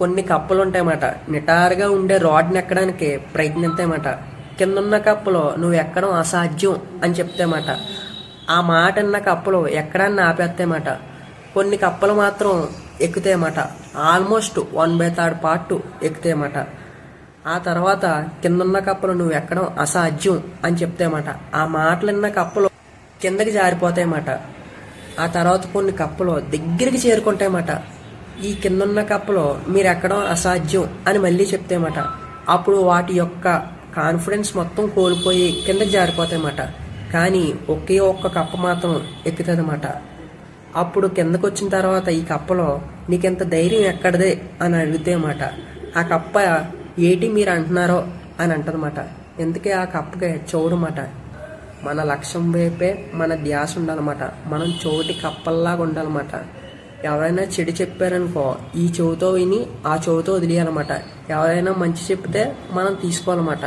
కొన్ని కప్పలు ఉంటాయన్నమాట నిటారుగా ఉండే రాడ్ని ఎక్కడానికి ప్రయత్నిస్తాయన్నమాట కింద ఉన్న కప్పలో నువ్వు ఎక్కడం అసాధ్యం అని చెప్తాయన్నమాట. ఆ మాట అన్న కప్పలు ఎక్కడాన్ని ఆపేస్తాయన్నమాట. కొన్ని కప్పలు మాత్రం ఎక్కుతాయన్నమాట. Almost one by third part ఎక్కుతాయన్నమాట. ఆ తర్వాత కిందన్న కప్పలు నువ్వు ఎక్కడం అసాధ్యం అని చెప్తాయన్నమాట. ఆ మాటలు విన్న కప్పలు కిందకి జారిపోతాయన్నమాట. ఆ తర్వాత కొన్ని కప్పలు దగ్గరికి చేరుకుంటాయన్నమాట. ఈ కిందన్న కప్పలో మీరు ఎక్కడం అసాధ్యం అని మళ్ళీ చెప్తేమాట అప్పుడు వాటి యొక్క కాన్ఫిడెన్స్ మొత్తం కోల్పోయి కిందకి జారిపోతాయన్నమాట. కానీ ఒకే ఒక్క కప్ప మాత్రం ఎక్కుతుందన్నమాట. అప్పుడు కిందకు వచ్చిన తర్వాత ఈ కప్పలో నీకెంత ధైర్యం ఎక్కడదే అని అడిగితే అన్నమాట ఆ కప్ప ఏటి మీరు అంటున్నారో అని అంటదన్నమాట. ఎందుకే ఆ కప్పకి చూడమాట మన లక్ష్యం వైపే మన ధ్యాస ఉండాలన్నమాట. మనం చోటి కప్పల్లాగా ఉండాలన్నమాట. ఎవరైనా చెడు చెప్పారనుకో ఈ చెవుతో విని ఆ చెవుతో వదిలేయాలన్నమాట. ఎవరైనా మంచి చెప్తే మనం తీసుకోవాలన్నమాట.